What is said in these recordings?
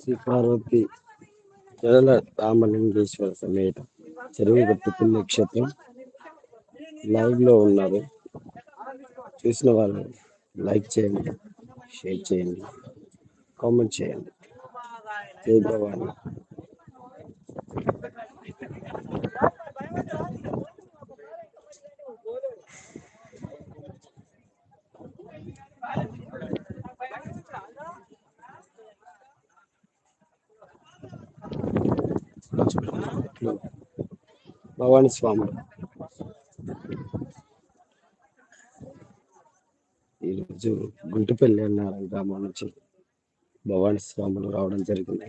శ్రీ పార్వతి జడల రామలింగేశ్వర సమేత చెరువు గట్టు పుణ్యక్షేత్రం లైవ్లో ఉన్నారు. చూసిన వాళ్ళు లైక్ చేయండి షేర్ చేయండి కామెంట్ చేయండి. జై భవాని భవాని స్వామి. ఈరోజు గుంటుపల్లి అన్నారు గ్రామం నుంచి భవాని స్వాములు రావడం జరిగింది.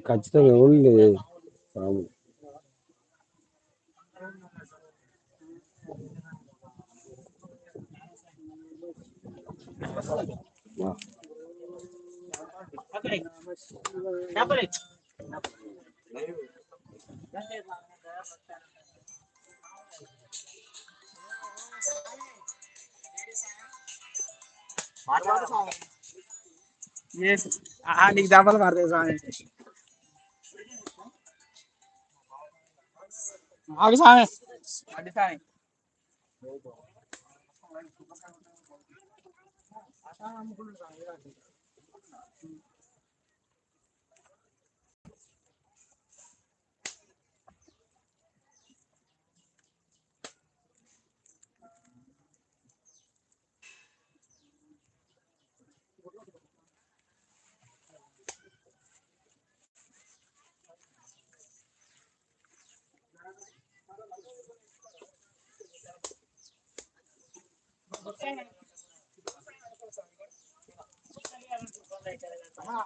ఖచ్చితంగా ఉంది స్వామి ఆ. Yes. Ah, నీకు దెబ్బలు పడతాయి స్వామి Abi sami. Abi sami. Asal kamu.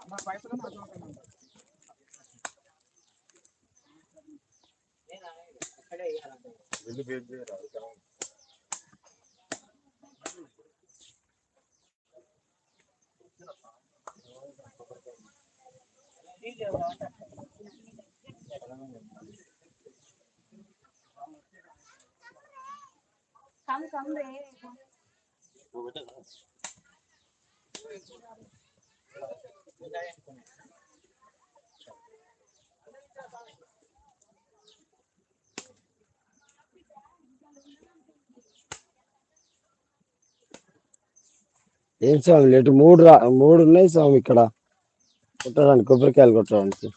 మా పైసలు మాట్లాడుతున్నాం Come, come, re. ఏం స్వామి లేటు? మూడు రా మూడు ఉన్నాయి స్వామి ఇక్కడ. కొట్టడానికి కొబ్బరికాయలు కొట్టడానికి.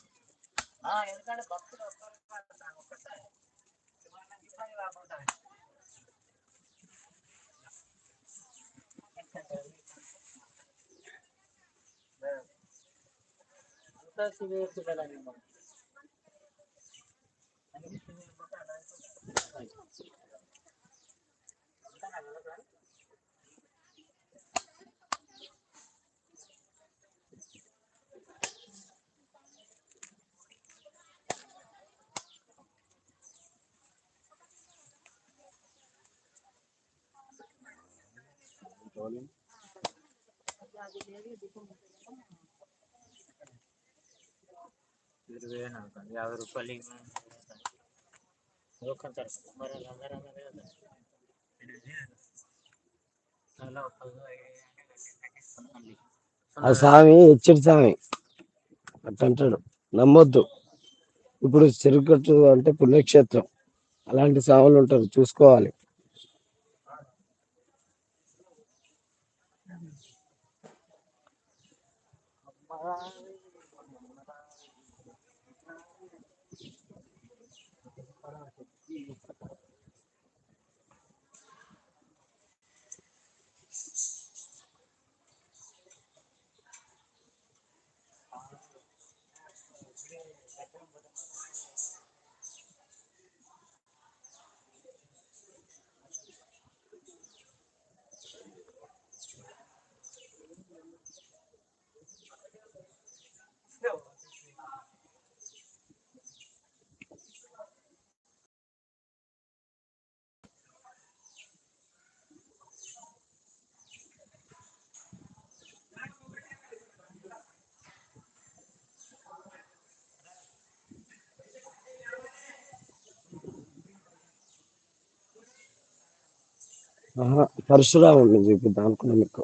आता सुबह सुबह लगेगा Thank you. ఇరవై అనుకోండి యాభై రూపాయలు ఒక్కంటారు మరి అందరూ అందరూ కదా అలా. ఆ స్వామి హెచ్చరి స్వామి. అట్టంటాడు నమ్మొద్దు. ఇప్పుడు చెరుకట్టు అంటే పుణ్యక్షేత్రం. అలాంటి స్వాములు ఉంటారు. చూసుకోవాలి. పరశురాముడిని చూపిద్దాం అనుకున్నా మీకు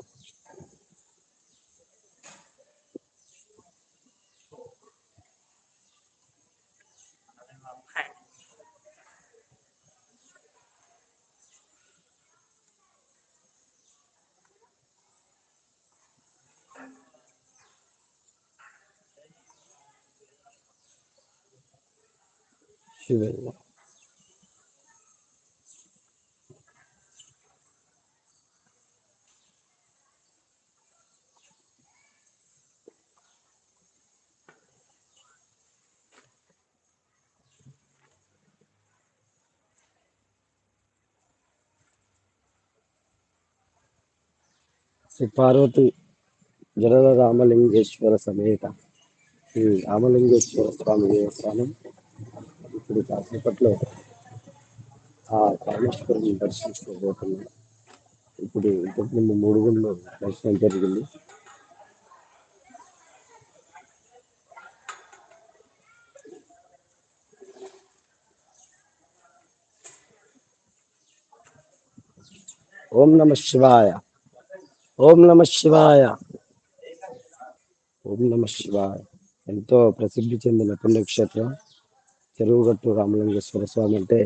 శివయ్య శ్రీ పార్వతి జలద రామలింగేశ్వర సమేత. శ్రీ రామలింగేశ్వర స్వామి దేవస్థానం ఇప్పుడు కాసేపట్లో ఆ కామేశ్వరుని దర్శించుకోబోతున్నాం. ఇప్పుడు ఇంతకుముందు మూడు గుళ్ళు దర్శనం జరిగింది. ఓం నమ శివాయ. ఓం నమ శివాయ. ఓం నమ శివాయ. ఎంతో ప్రసిద్ధి చెందిన పుణ్యక్షేత్రం చెరువుగట్టు రామలింగేశ్వర స్వామి అంటే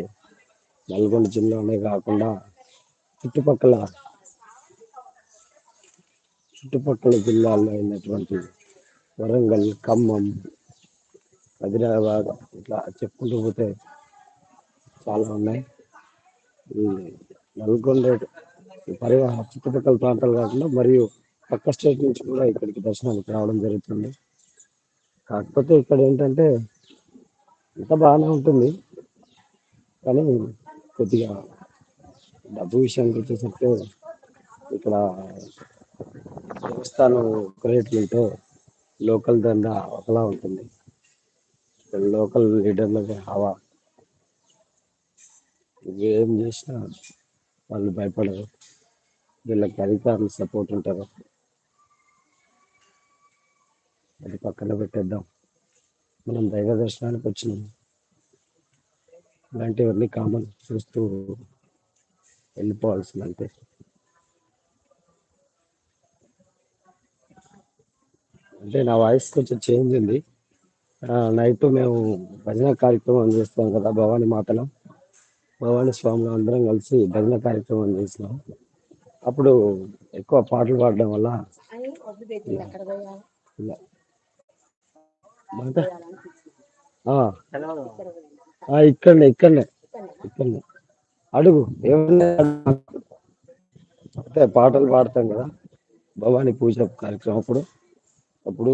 నల్గొండ జిల్లానే కాకుండా చుట్టుపక్కల చుట్టుపక్కల జిల్లాల్లో అయినటువంటి వరంగల్ ఖమ్మం హైదరాబాద్ ఇట్లా చెప్పుకుంటూ పోతే చాలా ఉన్నాయి. నల్గొండ పరివాహ చుట్టుపక్కల ప్రాంతాలు కాకుండా మరియు పక్క స్టేట్ నుంచి కూడా ఇక్కడికి దర్శనానికి రావడం జరుగుతుంది. కాకపోతే ఇక్కడ ఏంటంటే ఇంత బాగానే ఉంటుంది. కానీ కొద్దిగా డబ్బు విషయానికి వచ్చేసరికి ఇక్కడ దేవస్థానం రేట్లతో లోకల్ దండ ఒకలా ఉంటుంది. ఇక్కడ లోకల్ లీడర్లకి హవా. ఏం చేసినా వాళ్ళు భయపడరు. వీళ్ళకి అధికారులు సపోర్ట్ ఉంటారు. అది పక్కన పెట్టేద్దాం. మనం దైవ దర్శనానికి వచ్చినాం. ఇలాంటివన్నీ కామన్ చూస్తూ వెళ్ళిపోవాల్సింది అంతే. అంటే నా వాయిస్ కొంచెం చేంజ్ ఉంది. నైట్ మేము భజన కార్యక్రమం చేస్తాం కదా భవానీ మాతలో. భవానీ స్వామిలో అందరం కలిసి భజన కార్యక్రమం చేసినాం. అప్పుడు ఎక్కువ పాటలు పాడడం వల్ల ఇక్కడనే ఇక్కడనే ఇక్కడనే. అడుగు ఏమన్నా పాటలు పాడతాం కదా. భవానీ పూజ కార్యక్రమం అప్పుడు అప్పుడు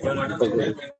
Gracias.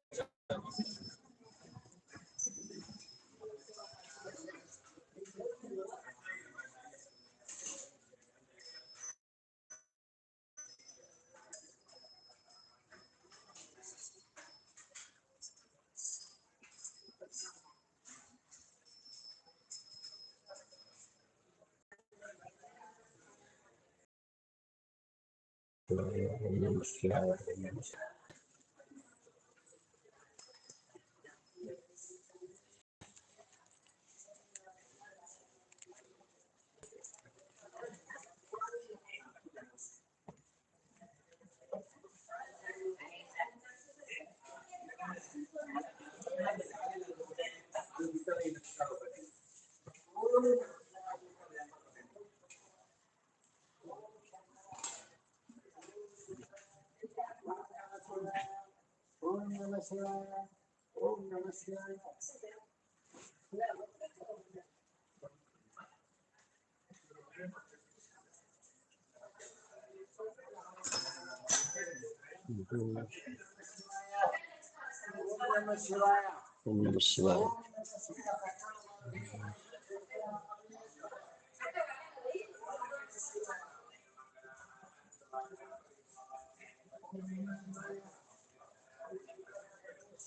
ఓం నమ శివాయ ఓం నమ శివాయ ఓం నమ శివాయ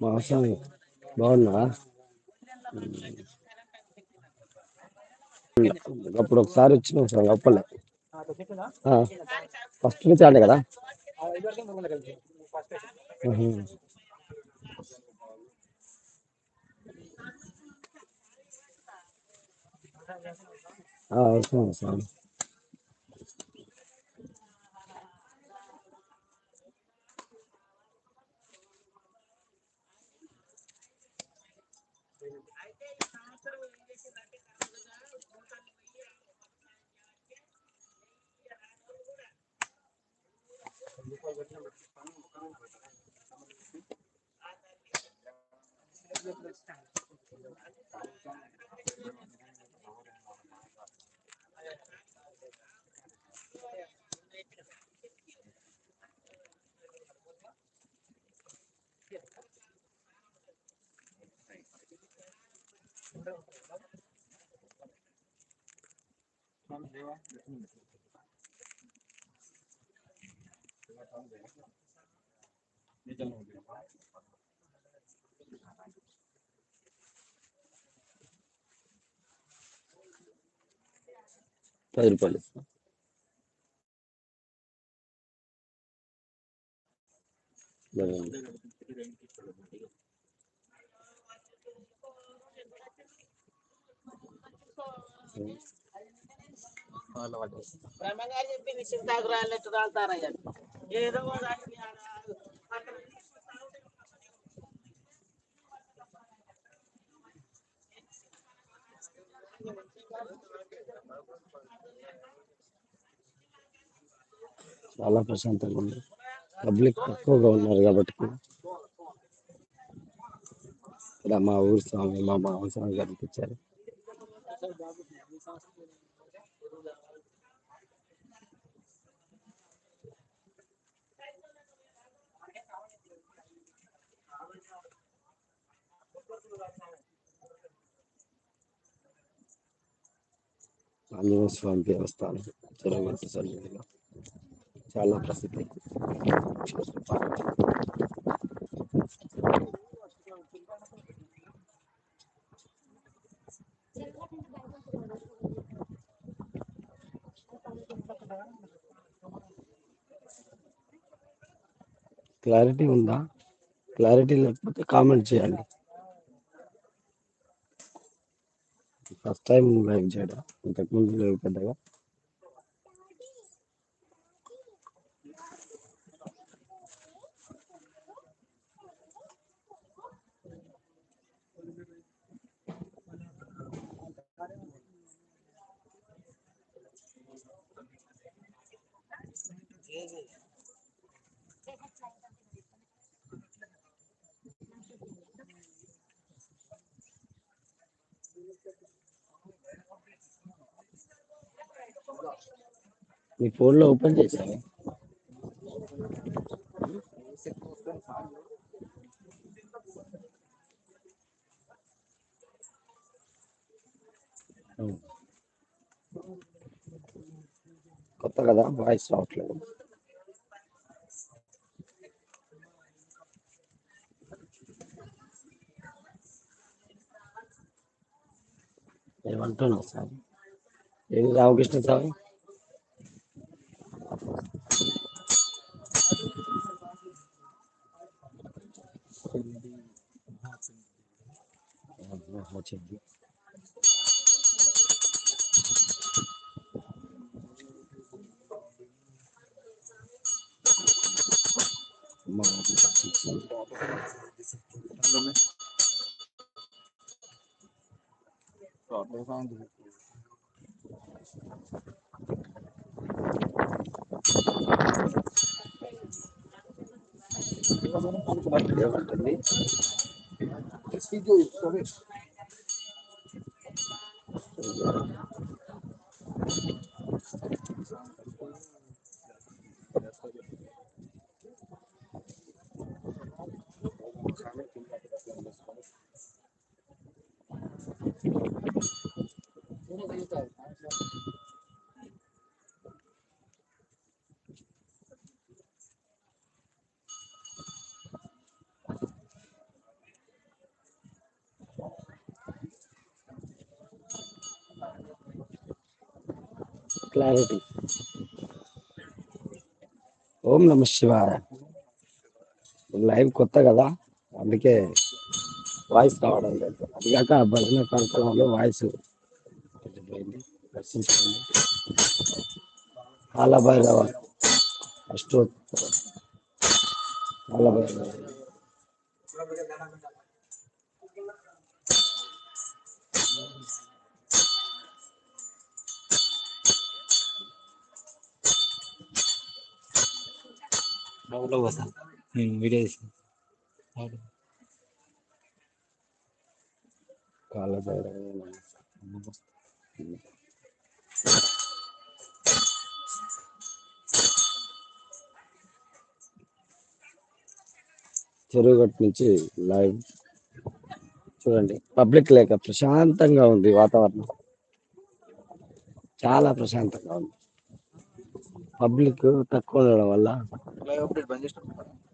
మా మాసం బాగున్నావా అప్పుడు ఒకసారి వచ్చినాం సార్ గొప్పలే ఫస్ట్ నుంచి ఆడే కదా? అవసరం ముందు కలిసి ఫస్ట్ ఉహు. ఆ, వస్తున్నాం సార్ పది రూపాయలు ఇస్తా. లేదండి. బ్రహ్మగారు చెప్పింది ఏదో దానికి చాలా ప్రశాంతంగా ఉంది. పబ్లిక్ తక్కువగా ఉన్నారు కాబట్టి. ఇక్కడ మా ఊరు స్వామి మా మామ స్వామి కనిపించారు ఆంజనేయ స్వామి దేవస్థానం చెరువుగట్టు సన్నిధిలో చాలా ప్రసిద్ధి క్లారిటీ ఉందా? క్లారిటీ లేకపోతే కామెంట్ చేయండి. ఫస్ట్ టైం లైవ్ చేయడం ఇంతకుముందు లేవు పెద్దగా మీ ఫోన్లో ఓపెన్ చేశాను కొత్త కదా వాయిస్ రావట్లేదు. ఏమంటున్నావు సార్ ఏది రామకృష్ణ సార్ వచ్చింది revendre. This video correct. Clarity ఓం నమ శివాయ. లైవ్ కొత్త కదా అందుకే వాయిస్ రావడం లేదు. అది కాక భజన కార్యక్రమంలో వాయిస్ పోయింది దర్శించుకోండి. కాలభైరవ అష్టోత్తరం. కాలభైరవ బాబులో పోతా వీడియో చెరువుగట్టు నుంచి లైవ్. చూడండి పబ్లిక్ లేక ప్రశాంతంగా ఉంది వాతావరణం. చాలా ప్రశాంతంగా ఉంది. పబ్లిక్ తక్కువ ఉండడం వల్ల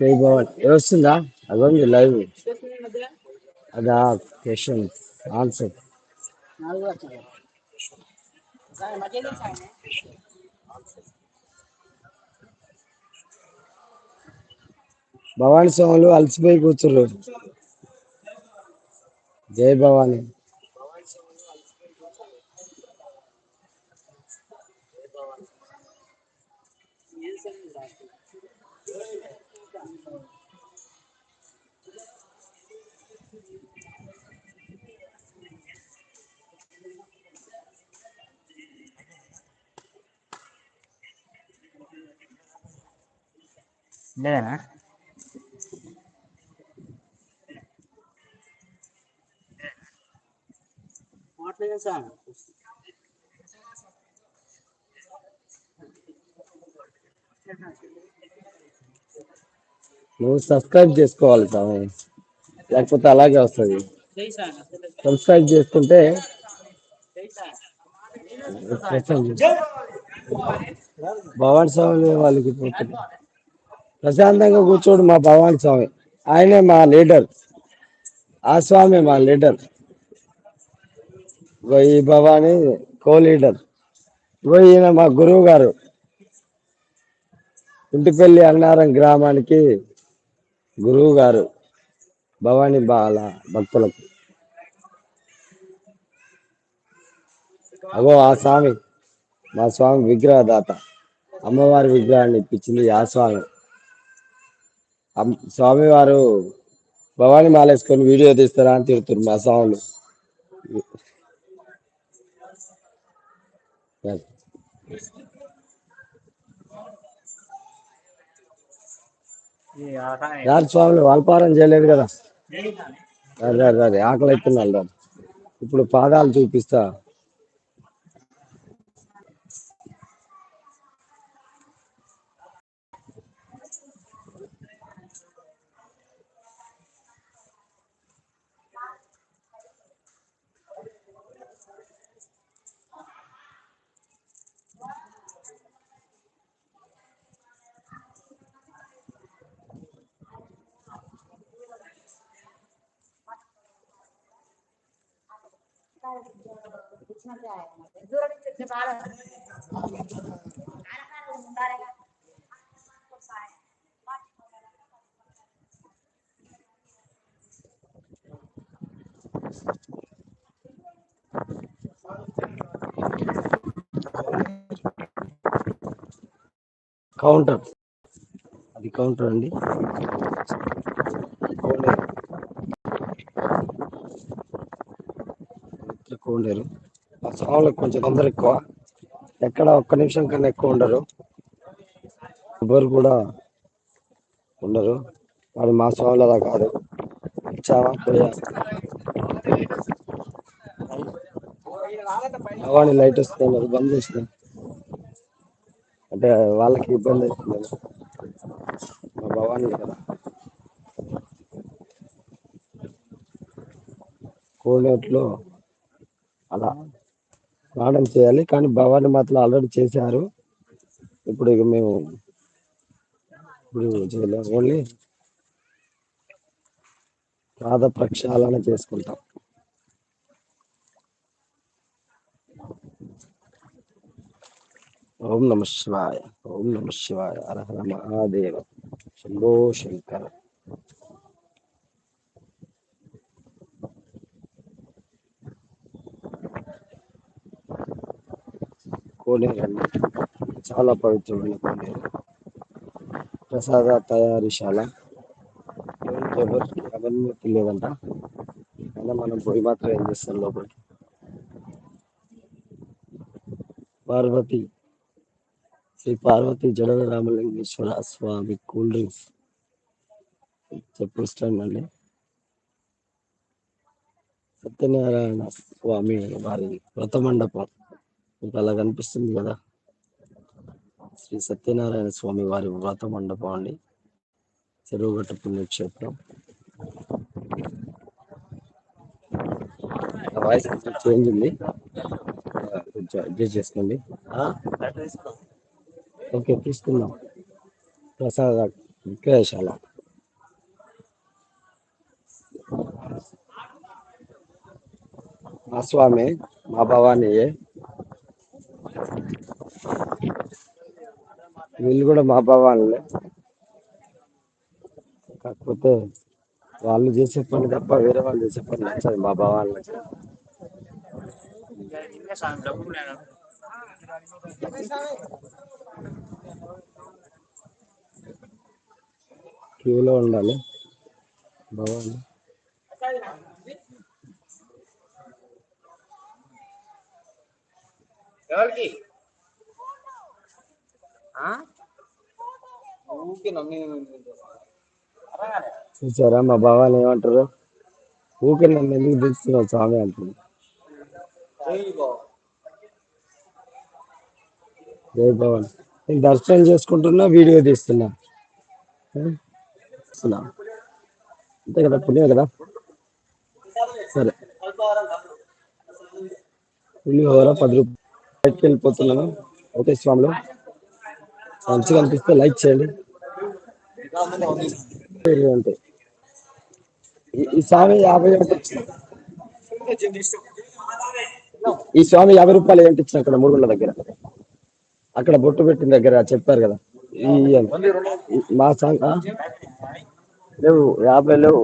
జై భవన్ వస్తుందా అదొంది లైవ్ అదా క్వశ్చన్ ఆన్సర్ భవానీ స్వాములు అలసిపోయి కూర్చుర్రు. జై భవానీ లేదనా మాట్లాడే సార్ నువ్వు సబ్స్క్రైబ్ చేసుకోవాలి స్వామి. లేకపోతే అలాగే వస్తుంది. సబ్స్క్రైబ్ చేసుకుంటే జై స్వామి వాళ్ళకి పోతుంది. ప్రశాంతంగా కూర్చోడు మా భవాని స్వామి. ఆయనే మా లీడర్ ఆ స్వామి మా లీడర్ ఇగో ఈ భవాని కో లీడర్ ఇగో ఈయన మా గురువు గారు ఇంటిపల్లి అన్నారం గ్రామానికి గురువు గారు భవాని బాల భక్తులకు. అగో ఆ స్వామి మా స్వామి విగ్రహదాత. అమ్మవారి విగ్రహాన్ని ఇప్పించింది ఆ స్వామి. స్వామివారు భవానీ భవాని మాలేసుకొని వీడియో తీస్తారా అని తిరుగుతున్నారు మా స్వాములు. యారు స్వాములు వాల్పారం చేయలేదు కదా. అదే అదే ఆకలి అవుతున్నాను రా. ఇప్పుడు పాదాలు చూపిస్తా. కౌంటర్ అది కౌంటర్ అండి. కోనేరు కోనేరు ఆ కొంచెం తొందర ఎక్కువ. ఎక్కడ ఒక్క నిమిషం కన్నా ఎక్కువ ఉండరు. ఎవరు కూడా ఉండరు. వాడు మా స్వాములలా కాదు. వచ్చావా? పోయా? భవాని లైట్ వస్తుంది అది బంద్ చేసిన అంటే వాళ్ళకి ఇబ్బంది అవుతుంది. మా భవాని కదా. కోనేట్లో అలా స్నానం చేయాలి. కానీ భవాని మాత్రం ఆల్రెడీ చేశారు. ఇప్పుడు ఇక మేము ఇప్పుడు చేయలేము ఓన్లీ పాద ప్రక్షాళన చేసుకుంటాం. ఓం నమ శివాయ. ఓం నమ శివాయ. హర హర మహాదేవ శంభో శంకర. కోనేరు అండి చాలా పవిత్రమైన కోనేరు. ప్రసాద తయారీశాల ఎవరు అవన్నీ తెలియదంట. అయినా మనం పోయి మాత్రం ఏం చేస్తాం లోపలికి? Parvathi Sri Parvathi Jadala Ramalingeswara Swamy cool drinks. చెప్పు స్టాండ్ అండి సత్యనారాయణ స్వామి వారి వ్రత మండపం మీకు అలా కనిపిస్తుంది కదా. శ్రీ సత్యనారాయణ స్వామి వారి వ్రత మండపం అండి చెరువుగట్ట పుణ్యక్షేత్రం. వాయిస్ కొంచెం చేంజ్ ఉంది. కొంచెం అడ్జస్ట్ చేసుకోండి. ఓకే తీసుకుందాం. ప్రసాద విక్రయశాల. మా స్వామి మా భవానీయే వీళ్ళు కూడా మా భవానులే కాకపోతే వాళ్ళు చేసే పని తప్ప వేరే వాళ్ళు చేసే పని నచ్చదు మా భవాన్లకి క్యూలో ఉండాలి భవాని ఎవరికి? చూసారా మా భవాని ఏమంటారు? ఊకే నన్ను ఎందుకు పిలుస్తున్నావు స్వామి అంటుంది జై భవాన్ నేను దర్శనం చేసుకుంటున్నా వీడియో తీస్తున్నా. అంతే కదా పుణ్యం కదా? సరే. పులిహోర పది రూపాయలు. వెళ్ళిపోతున్నాను. ఓకే స్వామిలో. మంచిగా అనిపిస్తే లైక్ చేయండి. ఈ- స్వామి యాభై ఈ స్వామి యాభై రూపాయలు ఏంటి ఇచ్చిన అక్కడ మురుగుల దగ్గర? అక్కడ బొట్టు పెట్టిన దగ్గర చెప్పారు కదా. ఈ మా సంఘ లేవు యాభై లేవు.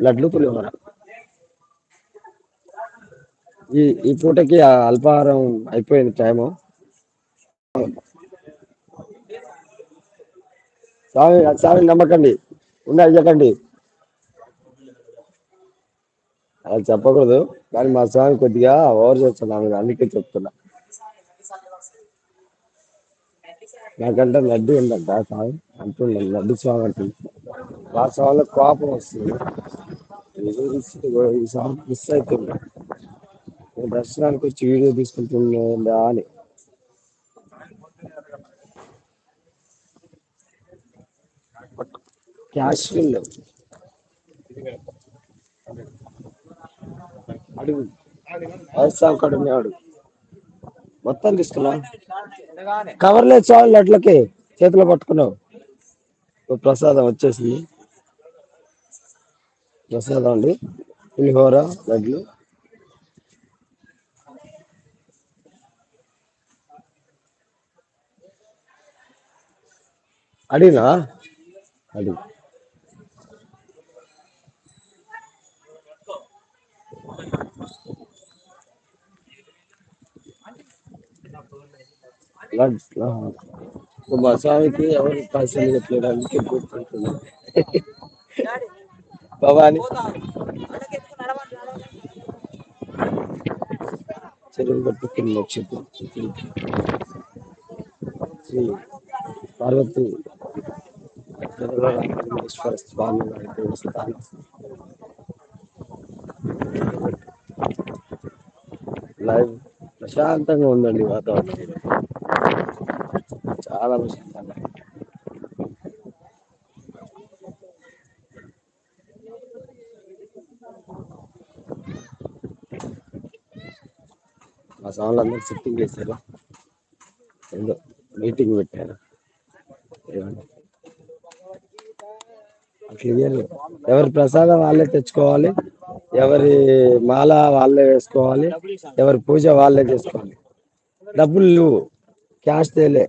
లడ్లు పులిహోర. ఈ ఈ పూటకి అల్పాహారం అయిపోయింది టైము. స్వామి స్వామి నమ్మకండి. ఉండి అయ్యకండి అలా చెప్పకూడదు. కానీ మా స్వామి కొద్దిగా ఓవర్ చేస్తున్నాను అందుకే చెప్తున్నా. నాకంటే లడ్డు ఉందంట స్వామి. అంటున్నాను లడ్డు స్వామి అంటుంది. ఆ స్వామిలో కోపం వస్తుంది. ఈ స్వామి మిస్ అవుతుంది నేను దర్శనానికి వచ్చి వీడియో తీసుకుంటున్నా అని. క్యాష్ లేవు అడుగు. వ్యవసాయం మొత్తం తీసుకున్నా కవర్ లేదు చాలు లడ్లకి చేతిలో పట్టుకున్నావు. ప్రసాదం వచ్చేసింది. ప్రసాదం అండి. పులిహోర లడ్లు. అడిగినా? అడిగి. లడ్- మా స్వామికి ఎవరు పైసలు చెప్పడానికి అందుకే భవాని చెరువు పట్టుకుని నక్షత్రం శ్రీ పార్వతి వెంకటేశ్వర స్వామి వారి దేవస్థానం లైవ్ ప్రశాంతంగా ఉందండి వాతావరణం. చాలా ప్రశాంతంగా మా సాంగ్లు అందరూ సిట్టింగ్ చేశారు? ఏదో మీటింగ్ పెట్టారు? ఏమండి? ఎవరి ప్రసాదం వాళ్ళే తెచ్చుకోవాలి ఎవరి మాల వాళ్ళే వేసుకోవాలి ఎవరి పూజ వాళ్ళే చేసుకోవాలి. డబ్బులు లేవు క్యాష్ తేలే.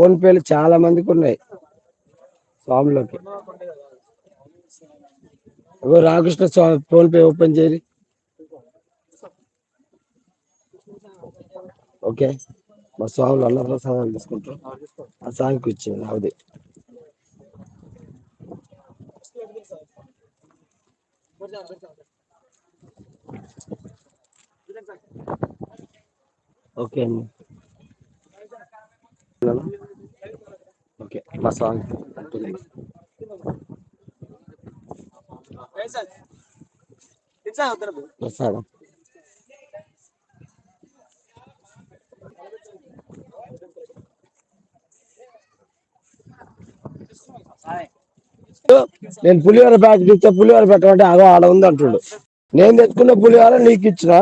ఫోన్ పేలు చాలా మందికి ఉన్నాయి. స్వామిలోకి. రామకృష్ణ స్వామి ఫోన్ పే ఓపెన్ చేయి. ఓకే. మా స్వాములు అన్న ప్రసాదాలు తీసుకుంటారు. ఆ స్వామికి ఇచ్చేది అవుది ఓకే అండి ఓకే మా స్వామి ప్రసాదం నేను పులిహోర ప్యాకెట్ ఇస్తే పులిహోర పెట్టమంటే అదో ఆడ ఉంది అంటుడు. నేను తెచ్చుకున్న పులిహోర నీకు ఇచ్చిన?